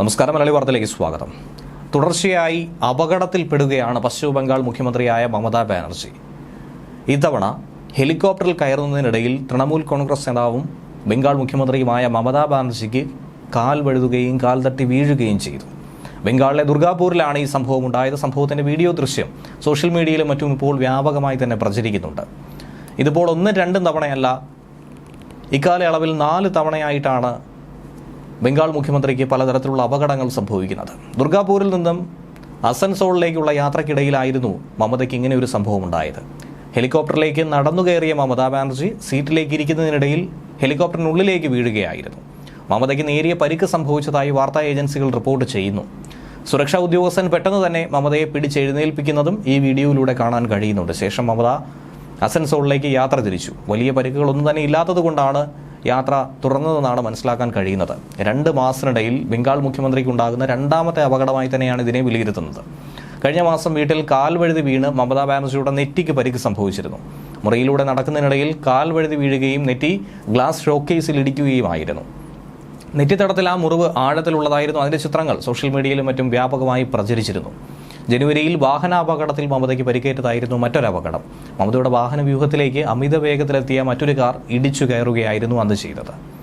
നമസ്കാരം മലയാളി വാർത്തയിലേക്ക് സ്വാഗതം. തുടർച്ചയായി അപകടത്തിൽപ്പെടുകയാണ് പശ്ചിമ ബംഗാൾ മുഖ്യമന്ത്രിയായ മമതാ ബാനർജി. ഇത്തവണ ഹെലികോപ്റ്ററിൽ കയറുന്നതിനിടയിൽ തൃണമൂൽ കോൺഗ്രസ് നേതാവും ബംഗാൾ മുഖ്യമന്ത്രിയുമായ മമതാ ബാനർജിക്ക് കാൽ വഴുതുകയും കാൽ തട്ടി വീഴുകയും ചെയ്തു. ബംഗാളിലെ ദുർഗാപൂരിലാണ് ഈ സംഭവം ഉണ്ടായത്. സംഭവത്തിന്റെ വീഡിയോ ദൃശ്യം സോഷ്യൽ മീഡിയയിലും മറ്റും ഇപ്പോൾ വ്യാപകമായി തന്നെ പ്രചരിക്കുന്നുണ്ട്. ഇതിപ്പോൾ ഒന്നും രണ്ടും തവണയല്ല ഇക്കാലയളവിൽ നാല് തവണയായിട്ടാണ് ബംഗാൾ മുഖ്യമന്ത്രിക്ക് പലതരത്തിലുള്ള അപകടങ്ങൾ സംഭവിക്കുന്നത്. ദുർഗാപൂരിൽ നിന്നും അസൻസോളിലേക്കുള്ള യാത്രക്കിടയിലായിരുന്നു മമതയ്ക്ക് ഇങ്ങനെ ഒരു സംഭവം ഉണ്ടായത് ഹെലികോപ്റ്ററിലേക്ക് നടന്നു കയറിയ മമതാ ബാനർജി സീറ്റിലേക്ക് ഇരിക്കുന്നതിനിടയിൽ ഹെലികോപ്റ്ററിനുള്ളിലേക്ക് വീഴുകയായിരുന്നു. മമതയ്ക്ക് നേരിയ പരിക്ക് സംഭവിച്ചതായി വാർത്താ ഏജൻസികൾ റിപ്പോർട്ട് ചെയ്യുന്നു. സുരക്ഷാ ഉദ്യോഗസ്ഥൻ പെട്ടെന്ന് തന്നെ മമതയെ പിടിച്ചെഴുന്നേൽപ്പിക്കുന്നതും ഈ വീഡിയോയിലൂടെ കാണാൻ കഴിയുന്നുണ്ട്. ശേഷം മമത അസൻസോളിലേക്ക് യാത്ര തിരിച്ചു. വലിയ പരിക്കുകളൊന്നും തന്നെ ഇല്ലാത്തതുകൊണ്ടാണ് യാത്ര തുടർന്നതെന്നാണ് മനസ്സിലാക്കാൻ കഴിയുന്നത്. രണ്ട് മാസത്തിനിടയിൽ ബംഗാൾ മുഖ്യമന്ത്രിക്കുണ്ടാകുന്ന രണ്ടാമത്തെ അപകടമായി തന്നെയാണ് ഇതിനെ വിലയിരുത്തുന്നത്. കഴിഞ്ഞ മാസം വീട്ടിൽ കാൽ വഴുതി വീണ് മമതാ ബാനർജിയുടെ നെറ്റിക്ക് പരിക്ക് സംഭവിച്ചിരുന്നു. മുറിയിലൂടെ നടക്കുന്നതിനിടയിൽ കാൽ വഴുതി വീഴുകയും നെറ്റി ഗ്ലാസ് ഷോക്കേസിൽ ഇടിക്കുകയുമായിരുന്നു. നെറ്റിത്തടത്തിൽ ആ മുറിവ് ആഴത്തിലുള്ളതായിരുന്നു അതിന്റെ ചിത്രങ്ങൾ സോഷ്യൽ മീഡിയയിലും മറ്റും വ്യാപകമായി പ്രചരിച്ചിരുന്നു. ജനുവരിയിൽ വാഹനാപകടത്തിൽ മമതയ്ക്ക് പരിക്കേറ്റതായിരുന്നു മറ്റൊരപകടം. മമതയുടെ വാഹന വ്യൂഹത്തിലേക്ക് അമിത വേഗത്തിലെത്തിയ മറ്റൊരു കാർ ഇടിച്ചു കയറുകയായിരുന്നു അന്ന് ചെയ്തത്.